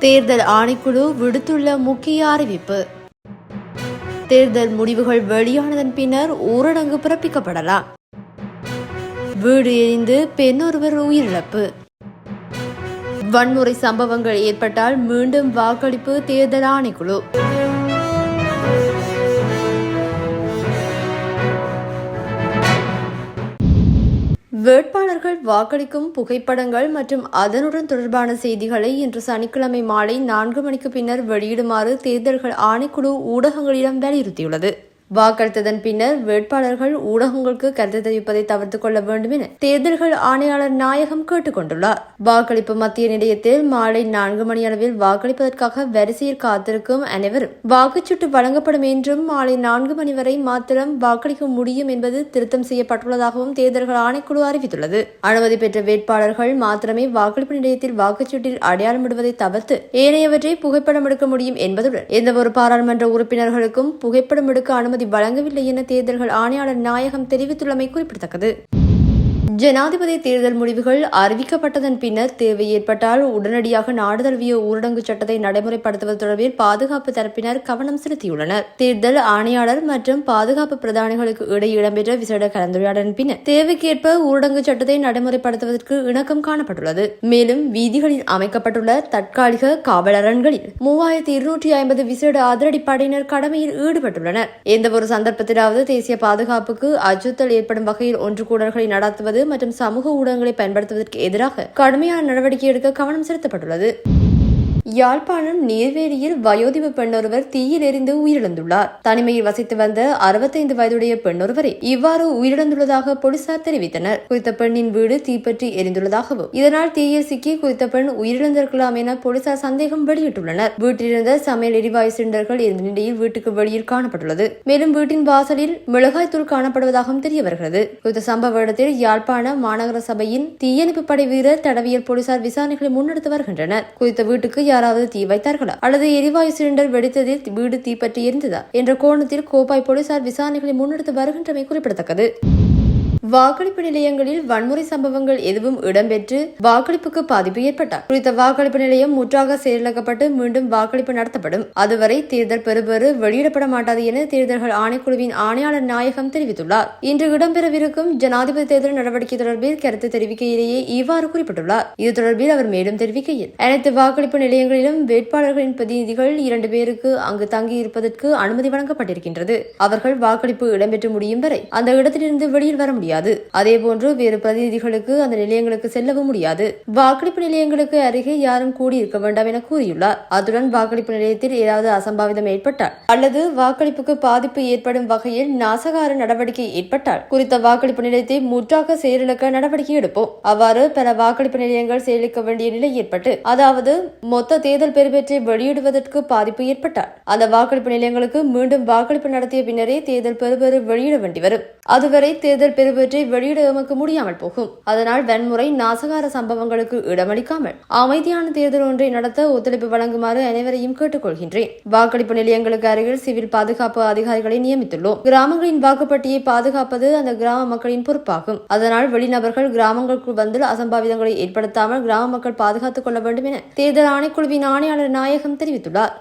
தேர்தல் ஆணைக்குழு விடுத்துள்ள முக்கிய அறிவிப்பு. தேர்தல் முடிவுகள் வெளியானதன் பின்னர் ஊரடங்கு பிறப்பிக்கப்படலாம். வீடு எரிந்து பெண்ணொருவர் உயிரிழப்பு. வன்முறை சம்பவங்கள் ஏற்பட்டால் மீண்டும் வாக்களிப்பு தேர்தல் ஆணைக்குழு. வேட்பாளர்கள் வாக்களிக்கும் புகைப்படங்கள் மற்றும் அதனுடன் தொடர்பான செய்திகளை இன்று சனிக்கிழமை மாலை நான்கு மணிக்கு பின்னர் வெளியிடுமாறு தேர்தல்கள் ஆணைக்குழு ஊடகங்களிடம் வலியுறுத்தியுள்ளது. வாக்களித்ததன் பின்னர் வேட்பாளர்கள் ஊடகங்களுக்கு கருத்து தெரிவிப்பதை தவிர்த்துக் கொள்ள வேண்டும் என தேர்தல்கள் ஆணையாளர் நாயகம் கேட்டுக் கொண்டுள்ளார். வாக்களிப்பு மத்திய நிலையத்தில் மாலை நான்கு மணி அளவில் வாக்களிப்பதற்காக வரிசையில் காத்திருக்கும் அனைவரும் வாக்குச்சீட்டு வழங்கப்படும் என்றும் மாலை நான்கு மணி வரை மாத்திரம் வாக்களிக்க முடியும் என்பது திருத்தம் செய்யப்பட்டுள்ளதாகவும் தேர்தல்கள் ஆணைக்குழு அறிவித்துள்ளது. அனுமதி பெற்ற வேட்பாளர்கள் மாத்திரமே வாக்களிப்பு நிலையத்தில் வாக்குச்சீட்டில் அடையாளமிடுவதை தவிர்த்து ஏனையவற்றை புகைப்படம் எடுக்க முடியும் என்பதுடன் எந்தவொரு பாராளுமன்ற உறுப்பினர்களுக்கும் புகைப்படம் எடுக்க அனுமதி அனுமதி வழங்கவில்லை என தேர்தல்கள் ஆணையாளர் நாயகம் தெரிவித்துள்ளமை குறிப்பிடத்தக்கது. ஜனாதிபதி தேர்தல் முடிவுகள் அறிவிக்கப்பட்டதன் பின்னர் தேவை ஏற்பட்டால் உடனடியாக நாடு தழுவிய ஊரடங்கு சட்டத்தை நடைமுறைப்படுத்துவது தொடர்பில் பாதுகாப்பு தரப்பினர் கவனம் செலுத்தியுள்ளனர். தேர்தல் ஆணையாளர் மற்றும் பாதுகாப்பு பிரதானிகளுக்கு இடையே இடம்பெற்ற விசேட கலந்துரையாடலின் பின்னர் தேவைக்கேற்ப ஊரடங்கு சட்டத்தை நடைமுறைப்படுத்துவதற்கு இணக்கம் காணப்பட்டுள்ளது. மேலும் வீதிகளில் அமைக்கப்பட்டுள்ள தற்காலிக காவலரண்களில் மூவாயிரத்தி இருநூற்றி ஐம்பது விசேட அதிரடிப்படையினர் கடமையில் ஈடுபட்டுள்ளனர். எந்தவொரு சந்தர்ப்பத்திலாவது தேசிய பாதுகாப்புக்கு அச்சுறுத்தல் ஏற்படும் வகையில் ஒன்று கூடல்களை நடத்துவது மற்றும் சமூக ஊடகங்களை பயன்படுத்துவதற்கு எதிராக கடுமையான நடவடிக்கை எடுக்க கவனம் செலுத்தப்பட்டுள்ளது. யாழ்ப்பாணம் நீர்வேலியில் வயோதிப பெண்ணொருவர் தீயில் எரிந்து உயிரிழந்துள்ளார். தனிமையில் வசித்து வந்த அறுபத்தைந்து வயதுடைய பெண்ணொருவரை இவ்வாறு உயிரிழந்துள்ளதாக போலீசார் தெரிவித்தனர். குறித்த பெண்ணின் வீடு தீப்பற்றி எரிந்துள்ளதாகவும் இதனால் தீயில் சிக்கி குறித்த பெண் உயிரிழந்திருக்கலாம் என போலீசார் சந்தேகம் வெளியிட்டுள்ளனர். வீட்டிலிருந்த சமையல் எரிவாயு சிலிண்டர்கள் இருந்த நிலையில் வீட்டுக்கு வெளியில் காணப்பட்டுள்ளது. மேலும் வீட்டின் வாசலில் மிளகாய் தூள் காணப்படுவதாகவும் தெரிய வருகிறது குறித்த சம்பவ இடத்தில் யாழ்ப்பாண மாநகர சபையின் தீயணைப்பு படை வீரர் தடவியல் போலீசார் விசாரணைகளை முன்னெடுத்து வருகின்றனர். குறித்த வீட்டுக்கு யாராவது தீ வைத்தார்களா? அல்லது எரிவாயு சிலிண்டர் வெடித்ததில் வீடு தீப்பற்றி இருந்ததா என்ற கோணத்தில் கோப்பாய் போலீசார் விசாரணைகளை முன்னெடுத்து வருகின்றமை குறிப்பிடத்தக்கது. வாக்களிப்பு நிலையங்களில் வன்முறை சம்பவங்கள் எதுவும் இடம்பெற்று வாக்களிப்புக்கு பாதிப்பு ஏற்பட்டார். குறித்த வாக்களிப்பு நிலையம் முற்றாக செயலிழக்கப்பட்டு மீண்டும் வாக்களிப்பு நடத்தப்படும். அதுவரை தேர்தல் பெறுபேறு வெளியிடப்பட மாட்டாது என தேர்தல்கள் ஆணைக்குழுவின் ஆணையாளர் நாயகம் தெரிவித்துள்ளார். இன்று இடம்பெறவிருக்கும் ஜனாதிபதி தேர்தல் நடவடிக்கை தொடர்பில் கருத்து தெரிவிக்கையிலேயே இவ்வாறு குறிப்பிட்டுள்ளார். இது தொடர்பில் அவர் மேலும் தெரிவிக்கையில் அனைத்து வாக்களிப்பு நிலையங்களிலும் வேட்பாளர்களின் பிரதிநிதிகள் இரண்டு பேருக்கு அங்கு தங்கி இருப்பதற்கு அனுமதி வழங்கப்பட்டிருக்கின்றது. அவர்கள் வாக்களிப்பு இடம்பெற்று முடியும் வரை அந்த இடத்திலிருந்து வெளியில் வர முடியும் முடியாது. அதேபோன்று வேறு பிரதிநிதிகளுக்கு அந்த நிலையங்களுக்கு செல்லவும் முடியாது. வாக்களிப்பு நிலையங்களுக்கு அருகே யாரும் கூடியிருக்க வேண்டாம் என கூறியுள்ளார். அத்துடன் வாக்களிப்பு நிலையத்தில் ஏதாவது அசம்பாவிதம் ஏற்பட்டால் அல்லது வாக்களிப்புக்கு பாதிப்பு ஏற்படும் வகையில் நாசகார நடவடிக்கை ஏற்பட்டால் குறித்த வாக்களிப்பு நிலையத்தை முற்றாக செயலிழக்க நடவடிக்கை எடுப்போம். அவ்வாறு பல வாக்களிப்பு நிலையங்கள் செயலிழக்க வேண்டிய நிலை ஏற்பட்டு அதாவது மொத்த தேர்தல் பெறுபேற்றை வெளியிடுவதற்கு பாதிப்பு ஏற்பட்டால் அந்த வாக்களிப்பு நிலையங்களுக்கு மீண்டும் வாக்களிப்பு நடத்திய பின்னரே தேர்தல் பெறுபேறு வெளியிட வேண்டி வரும் அதுவரை தேர்தல் பெறுபேறு இவற்றை வெளியிட எமக்கு முடியாமல் போகும். அதனால் வன்முறை நாசகார சம்பவங்களுக்கு இடமளிக்காமல் அமைதியான தேர்தல் ஒன்றை நடத்த ஒத்துழைப்பு வழங்குமாறு அனைவரையும் கேட்டுக்கொள்கின்றேன். வாக்களிப்பு நிலையங்களுக்கு அருகில் சிவில் பாதுகாப்பு அதிகாரிகளை நியமித்துள்ளோம். கிராமங்களின் வாக்குப்பட்டியை பாதுகாப்பது அந்த கிராம மக்களின் பொறுப்பாகும். அதனால் வெளிநபர்கள் கிராமங்களுக்குள் வந்து அசம்பாவிதங்களை ஏற்படுத்தாமல் கிராம மக்கள் பாதுகாத்துக் கொள்ள வேண்டும் என தேர்தல் ஆணைக்குழுவின் ஆணையாளர் நாயகம் தெரிவித்துள்ளார்.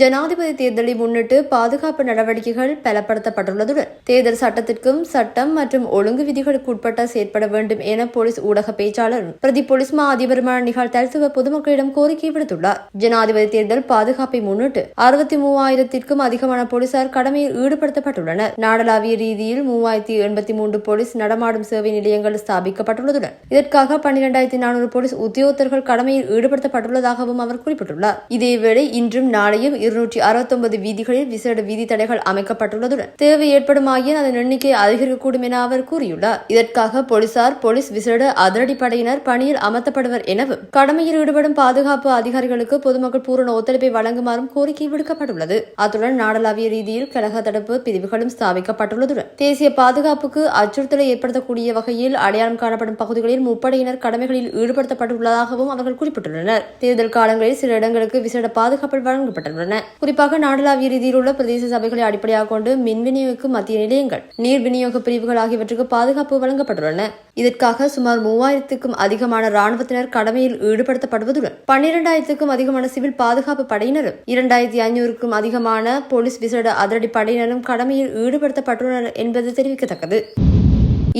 ஜனாதிபதி தேர்தலை முன்னிட்டு பாதுகாப்பு நடவடிக்கைகள் பலப்படுத்தப்பட்டுள்ளதுடன் தேர்தல் சட்டத்திற்கும் சட்டம் மற்றும் ஒழுங்கு விதிகளுக்கு உட்பட்ட செயற்பட வேண்டும் என போலீஸ் ஊடக பேச்சாளரும் பிரதி போலீஸ் மா அதிபருமான நிகால் தல்சுவ பொதுமக்களிடம் கோரிக்கை விடுத்துள்ளார். ஜனாதிபதி தேர்தல் பாதுகாப்பை முன்னிட்டு அறுபத்தி மூவாயிரத்திற்கும் அதிகமான போலீசார் கடமையில் ஈடுபடுத்தப்பட்டுள்ளனர். நாடளாவிய ரீதியில் மூவாயிரத்தி எண்பத்தி மூன்று போலீஸ் நடமாடும் சேவை நிலையங்கள் ஸ்தாபிக்கப்பட்டுள்ளதுடன் இதற்காக பன்னிரெண்டாயிரத்தி நானூறு போலீஸ் உத்தியோகத்தர்கள் கடமையில் ஈடுபடுத்தப்பட்டுள்ளதாகவும் அவர் குறிப்பிட்டுள்ளார். இதேவேளை இன்றும் நாளையும் இருநூற்றி அறுபத்தொன்பது வீதிகளில் விசேட வீதி தடைகள் அமைக்கப்பட்டுள்ளதுடன் தேவை ஏற்படுமாயின் அதன் எண்ணிக்கை அதிகரிக்கக்கூடும் என அவர் கூறியுள்ளார். இதற்காக போலீசார் போலீஸ் விசேட அதிரடிப்படையினர் பணியில் அமர்த்தப்படுவர் எனவும் கடமையில் ஈடுபடும் பாதுகாப்பு அதிகாரிகளுக்கு பொதுமக்கள் பூரண ஒத்துழைப்பை வழங்குமாறும் கோரிக்கை விடுக்கப்பட்டுள்ளது. அத்துடன் நாடளாவிய ரீதியில் கழக தடுப்பு பிரிவுகளும் ஸ்தாபிக்கப்பட்டுள்ளதுடன் தேசிய பாதுகாப்புக்கு அச்சுறுத்தலை ஏற்படுத்தக்கூடிய வகையில் அடையாளம் காணப்படும் பகுதிகளில் முப்படையினர் கடமைகளில் ஈடுபடுத்தப்பட்டுள்ளதாகவும் அவர்கள் குறிப்பிட்டுள்ளனர். தேர்தல் காலங்களில் சில இடங்களுக்கு விசேட பாதுகாப்பு வழங்கப்பட்டுள்ளன. குறிப்பாக நாடளாவிய ரீதியில் உள்ள பிரதேச சபைகளை அடிப்படையாக கொண்டு மின் விநியோகிக்கும் மத்திய நிலையங்கள் நீர் விநியோக பிரிவுகள் ஆகியவற்றுக்கு பாதுகாப்பு வழங்கப்பட்டுள்ளன. இதற்காக சுமார் மூவாயிரத்துக்கும் அதிகமான ராணுவத்தினர் கடமையில் ஈடுபடுத்தப்படுவதுடன் பன்னிரண்டாயிரத்துக்கும் அதிகமான சிவில் பாதுகாப்பு படையினரும் இரண்டாயிரத்தி ஐநூறுக்கும் அதிகமான போலீஸ் விசேட அதிரடி படையினரும் கடமையில் ஈடுபடுத்தப்பட்டுள்ளனர் என்பது தெரிவிக்கத்தக்கது.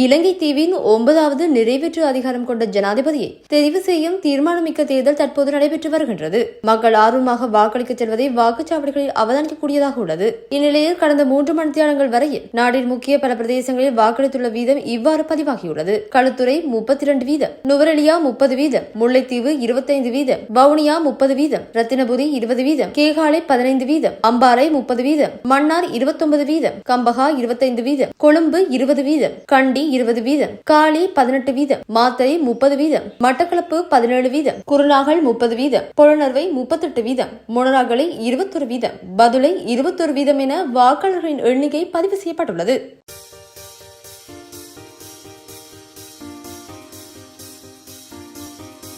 இலங்கை தீவின் ஒன்பதாவது நிறைவேற்று அதிகாரம் கொண்ட ஜனாதிபதியை தெரிவு செய்யும் தீர்மானமிக்க தேர்தல் தற்போது நடைபெற்று வருகின்றது. மக்கள் ஆர்வமாக வாக்களிக்க செல்வதை வாக்குச்சாவடிகளில் அவதானிக்கக்கூடியதாக உள்ளது. இந்நிலையில் கடந்த மூன்று மணித்தியாலங்கள் வரையில் நாட்டின் முக்கிய பல பிரதேசங்களில் வாக்களித்துள்ள வீதம் இவ்வாறு பதிவாகியுள்ளது. களுத்துறை முப்பத்தி இரண்டு வீதம் நுவரெலியா முப்பது வீதம் முல்லைத்தீவு இருபத்தைந்து வீதம் வவுனியா முப்பது வீதம் ரத்தினபுரி இருபது வீதம் கேகாலை பதினைந்து வீதம் அம்பாறை முப்பது வீதம் மன்னார் இருபத்தொன்பது வீதம் கம்பகா இருபத்தைந்து வீதம் கொழும்பு இருபது வீதம் கண்டி இருபது வீதம் காளி பதினெட்டு வீதம் மாத்தறை முப்பது வீதம் மட்டக்களப்பு பதினேழு வீதம் குருநாகல் முப்பது வீதம் புலனர்வை முப்பத்தெட்டு வீதம் முனராகலை இருபத்தொரு வீதம் பதுளை இருபத்தொரு வீதம் என வாக்காளர்களின் எண்ணிக்கை பதிவு செய்யப்பட்டுள்ளது.